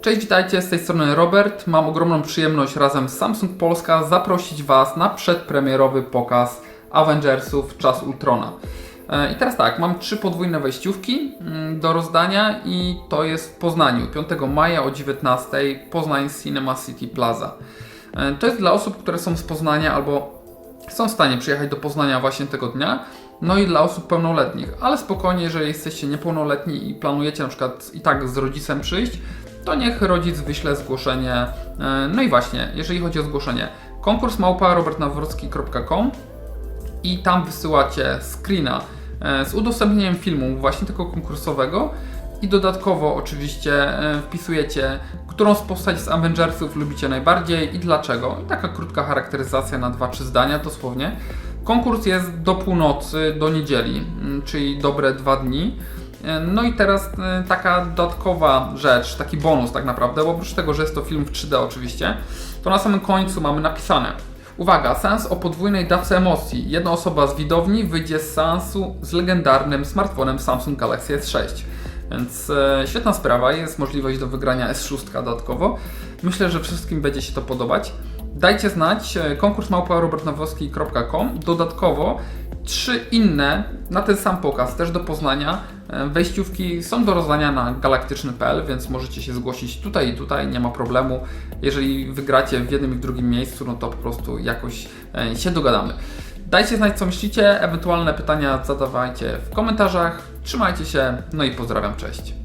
Cześć, witajcie, z tej strony Robert. Mam ogromną przyjemność razem z Samsung Polska zaprosić Was na przedpremierowy pokaz Avengersów Czas Ultrona. E, I teraz tak, mam trzy podwójne wejściówki mm, do rozdania i to jest w Poznaniu 5 maja o 19 Poznań Cinema City Plaza. E, To jest dla osób, które są z Poznania albo są w stanie przyjechać do Poznania właśnie tego dnia. No i dla osób pełnoletnich, ale spokojnie, jeżeli jesteście niepełnoletni i planujecie na przykład i tak z rodzicem przyjść, to niech rodzic wyśle zgłoszenie. E, No i właśnie, jeżeli chodzi o zgłoszenie, konkurs małpa robertnawrocki.com i tam wysyłacie screena e, z udostępnieniem filmu właśnie tego konkursowego i dodatkowo oczywiście e, wpisujecie, którą z postaci z Avengersów lubicie najbardziej i dlaczego. I taka krótka charakteryzacja na 2-3 zdania dosłownie. Konkurs jest do północy, do niedzieli, mm, czyli dobre dwa dni. E, No i teraz e, taka dodatkowa rzecz, taki bonus tak naprawdę, bo oprócz tego, że jest to film w 3D oczywiście, to na samym końcu mamy napisane Uwaga, seans o podwójnej dawce emocji. Jedna osoba z widowni wyjdzie z seansu z legendarnym smartfonem Samsung Galaxy S6. Więc e, świetna sprawa, jest możliwość do wygrania S6 dodatkowo. Myślę, że wszystkim będzie się to podobać. Dajcie znać, e, konkurs małpa.robertnowowski.com. Dodatkowo trzy inne na ten sam pokaz, też do Poznania. E, Wejściówki są do rozdania na galaktyczny.pl, więc możecie się zgłosić tutaj i tutaj, nie ma problemu. Jeżeli wygracie w jednym i w drugim miejscu, no to po prostu jakoś e, się dogadamy. Dajcie znać, co myślicie, ewentualne pytania zadawajcie w komentarzach. Trzymajcie się, no i pozdrawiam, cześć.